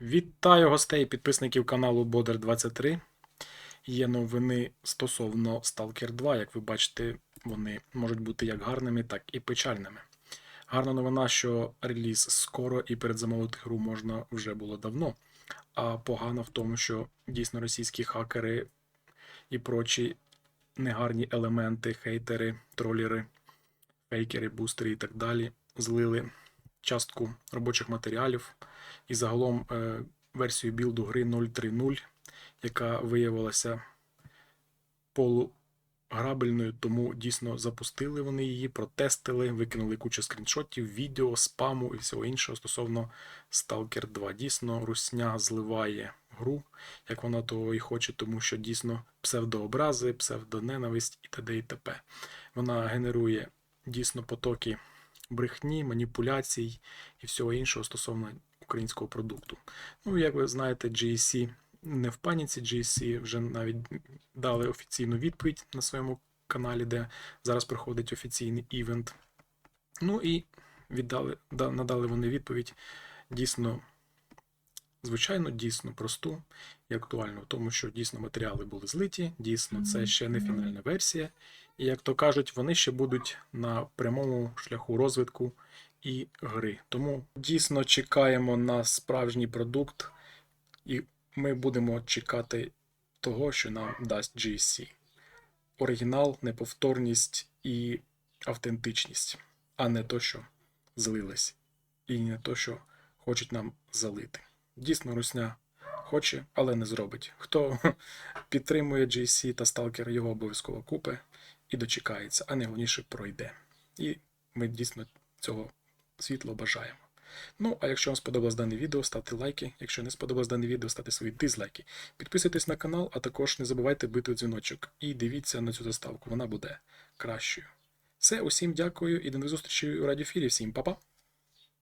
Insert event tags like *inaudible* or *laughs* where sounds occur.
Вітаю гостей підписників каналу Бодер 23. Є новини стосовно Stalker 2. Як ви бачите, вони можуть бути як гарними, так і печальними. Гарна новина, що реліз скоро і передзамовити гру можна вже було давно. А погано в тому, що дійсно російські хакери і прочі негарні елементи, хейтери, тролери, фейкери, бустери і так далі злили частку робочих матеріалів і загалом е, версію білду гри 0.3.0, яка виявилася полуграбельною, тому дійсно запустили вони її, протестили, викинули кучу скріншотів, відео, спаму і всього іншого стосовно Stalker 2. Дійсно, русня зливає гру, як вона того і хоче, тому що дійсно псевдообрази, псевдоненависть і т.д. і т.п. Вона генерує дійсно потоки брехні, маніпуляцій і всього іншого стосовно українського продукту. Ну, як ви знаєте, GEC не в паніці, GEC вже навіть дали офіційну відповідь на своєму каналі, де зараз проходить офіційний івент. Ну і віддали, надали вони відповідь дійсно, звичайно, дійсно просту і актуальну, тому що дійсно матеріали були злиті, дійсно, це ще не фінальна версія. І як то кажуть, вони ще будуть на прямому шляху розвитку і гри. Тому дійсно чекаємо на справжній продукт, і ми будемо чекати того, що нам дасть GSC. Оригінал, неповторність і автентичність, а не то, що злилось, і не то, що хочуть нам залити. Дійсно, русня хоче, але не зробить. Хто *laughs* підтримує GSC та Stalker, його обов'язково купе і дочекається, а найголовніше пройде. І ми дійсно цього світло бажаємо. Ну, а якщо вам сподобалось дане відео, ставте лайки. Якщо не сподобалось дане відео, ставте свої дизлайки. Підписуйтесь на канал, а також не забувайте бити дзвіночок. І дивіться на цю заставку, вона буде кращою. Все, усім дякую і до нових зустрічей у радіофірі. Всім па-па!